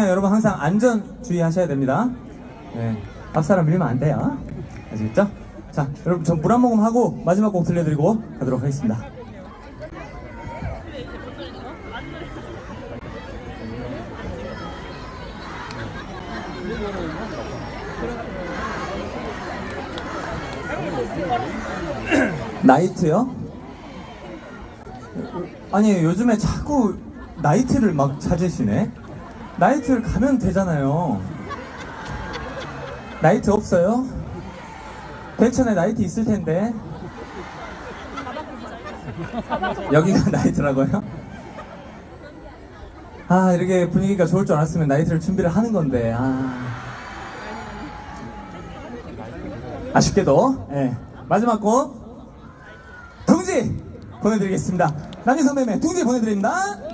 네, 여러분 항상 안전 주의하셔야 됩니다. 네, 앞 사람 밀면 안 돼요. 아시겠죠? 자, 여러분 전 물 한 모금 하고 마지막 곡 들려드리고 가도록 하겠습니다. 나이트요? 아니 요즘에 자꾸 나이트를 막 찾으시네. 나이트를 가면 되잖아요. 나이트 없어요? 대천에 나이트 있을 텐데. 여기가 나이트라고요? 아 이렇게 분위기가 좋을 줄 알았으면 나이트를 준비를 하는 건데. 아. 아쉽게도 예. 마지막 곡 둥지 보내드리겠습니다. 남희 선배님 둥지 보내드립니다.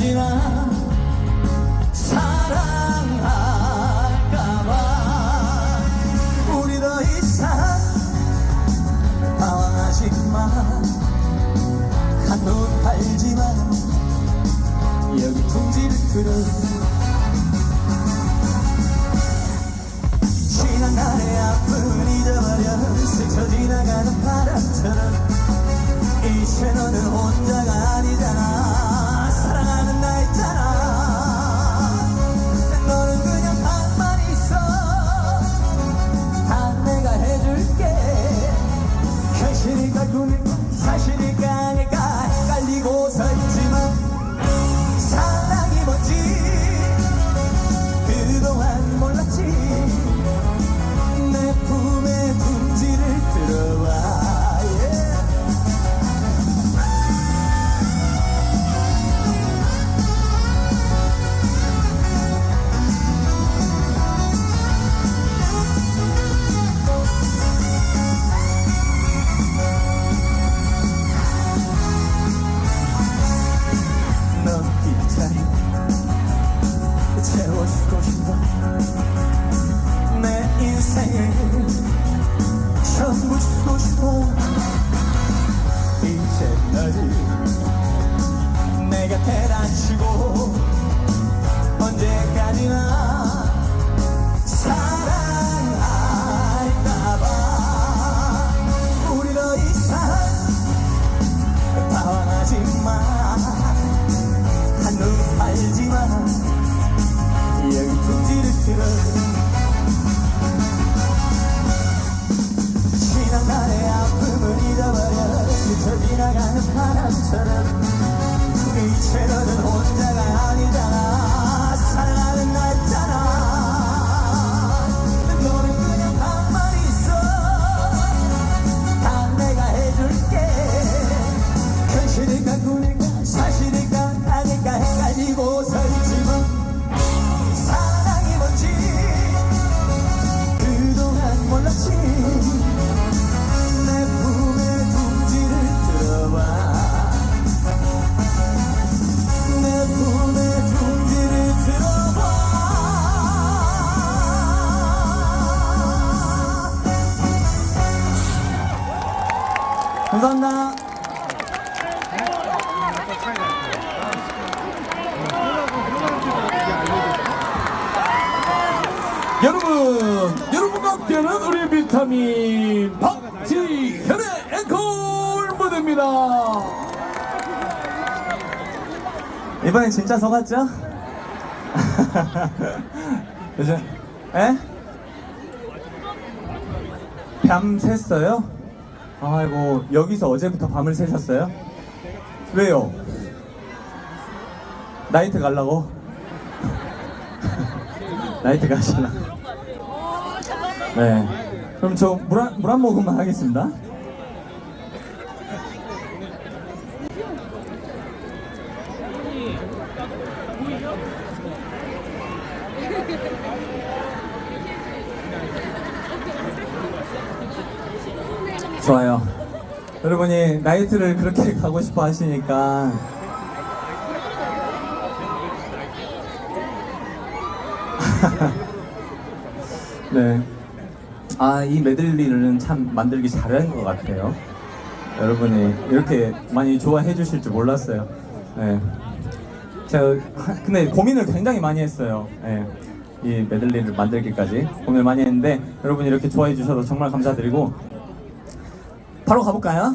언 전부 주고 싶어 이제 너를 내 곁에 놔치고 언제까지나 사랑할까봐 우리 더 이상 방황하지 마 한눈 팔지마 여기 둥지를 틀어 감사합니다. 여러분, 여러분과 함께하는 우리 비타민 박지현의 앵콜 무대입니다. 이번엔 진짜 속았죠? 요즘 에? 밤 샜어요? 아이고 여기서 어제부터 밤을 새셨어요? 왜요? 나이트 갈라고? 나이트 가실라 네. 그럼 저 물한 물한 모금만 하겠습니다. 좋아요. 여러분이 나이트를 그렇게 가고 싶어 하시니까 네. 아, 이 메들리는 참 만들기 잘한 것 같아요. 여러분이 이렇게 많이 좋아해 주실 줄 몰랐어요. 네. 제가 하- 근데 고민을 굉장히 많이 했어요. 네. 이 메들리를 만들기까지 고민을 많이 했는데 여러분이 이렇게 좋아해 주셔서 정말 감사드리고 바로 가볼까요?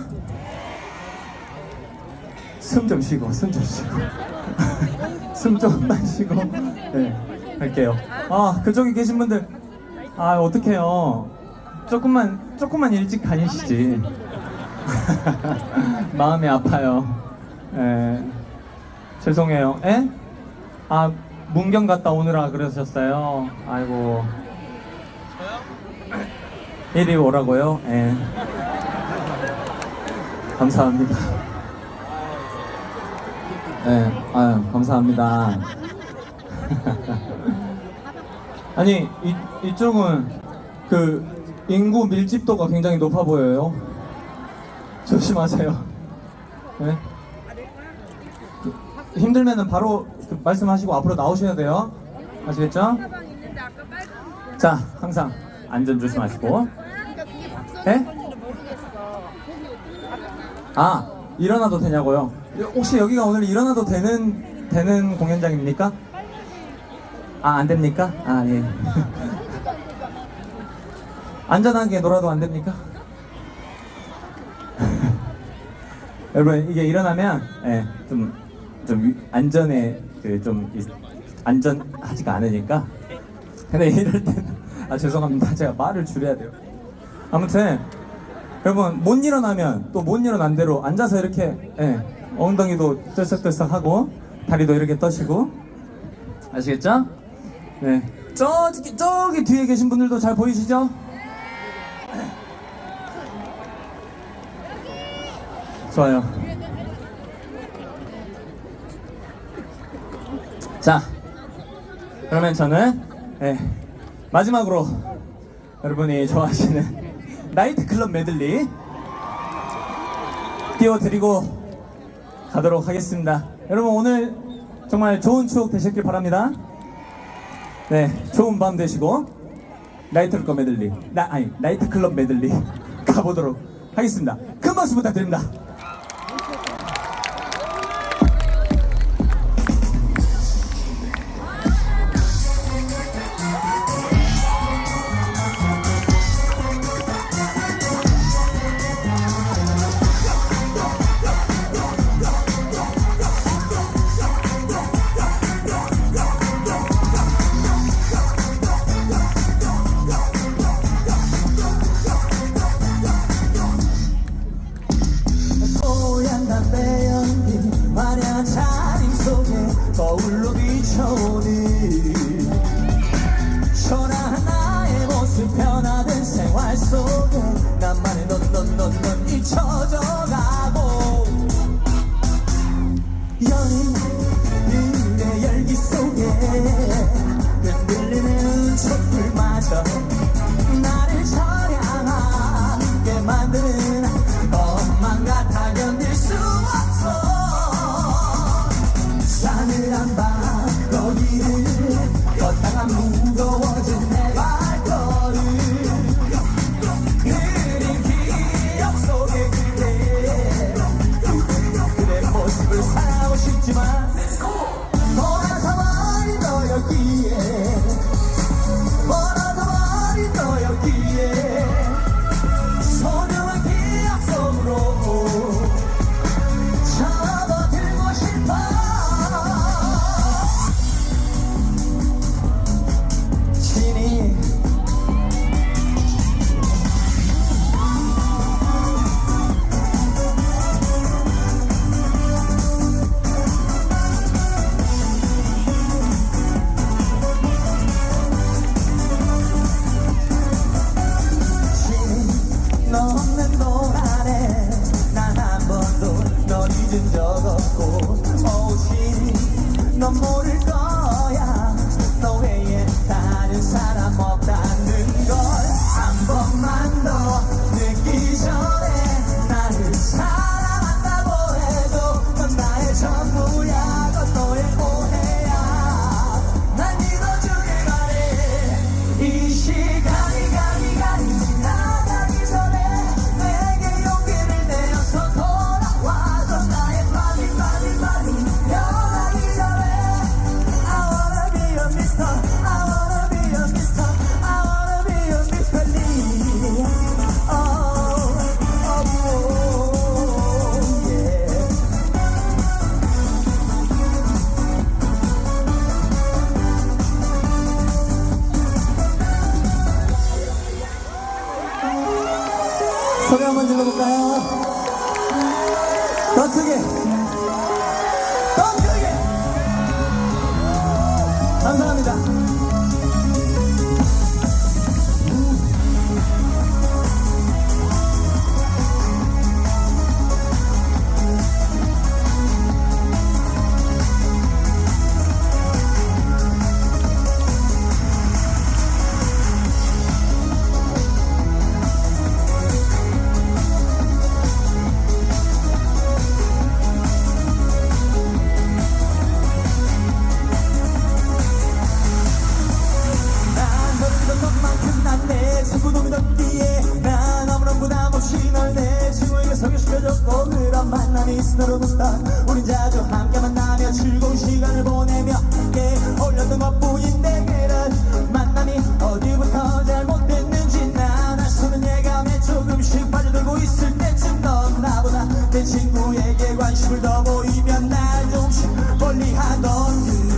숨 좀 쉬고 숨 좀 쉬고. 숨 좀만 쉬고. 네 할게요. 아 그쪽에 계신 분들. 아 어떡해요. 조금만 조금만 일찍 다니시지. 마음이 아파요. 에 죄송해요. 에? 아 문경 갔다 오느라 그러셨어요? 아이고. 이리 오라고요? 예 감사합니다 네 아유 감사합니다 아니 이, 이쪽은 그 인구 밀집도가 굉장히 높아 보여요. 조심하세요. 네? 그, 힘들면은 바로 그 말씀하시고 앞으로 나오셔야 돼요. 아시겠죠? 자, 항상 안전 조심하시고. 네? 아, 일어나도 되냐고요? 혹시 여기가 오늘 일어나도 되는 되는 공연장입니까? 아, 안 됩니까? 아, 예. 안전하게 놀아도 안 됩니까? 여러분, 이게 일어나면, 예, 좀, 안전에, 그, 좀, 이- 안전하지가 않으니까. 근데 이럴 때는, 아, 죄송합니다. 제가 말을 줄여야 돼요. 아무튼, 여러분, 못 일어나면, 또 못 일어난 대로 앉아서 이렇게, 예, 엉덩이도 들썩들썩 하고, 다리도 이렇게 떠시고, 아시겠죠? 네. 저기, 저기 뒤에 계신 분들도 잘 보이시죠? 좋아요. 자, 그러면 저는 네, 마지막으로 여러분이 좋아하시는 나이트클럽 메들리 띄워드리고 가도록 하겠습니다. 여러분 오늘 정말 좋은 추억 되셨길 바랍니다. 네, 좋은 밤 되시고 나이트클럽 메들리, 나 아니 나이트클럽 메들리 가보도록 하겠습니다. 큰 박수 부탁드립니다. 거울로 비춰오는 초라한 나의 모습 변화된 생활 속에 나만의 넌넌넌넌 잊혀져 친구에게 관심을 더 보이면 날 조금씩 멀리하던 그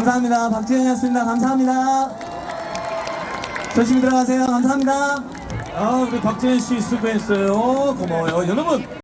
감사합니다. 박지현이었습니다. 감사합니다. 조심히 들어가세요. 감사합니다. 아, 우리 박지현 씨 수고했어요. 고마워요. 여러분.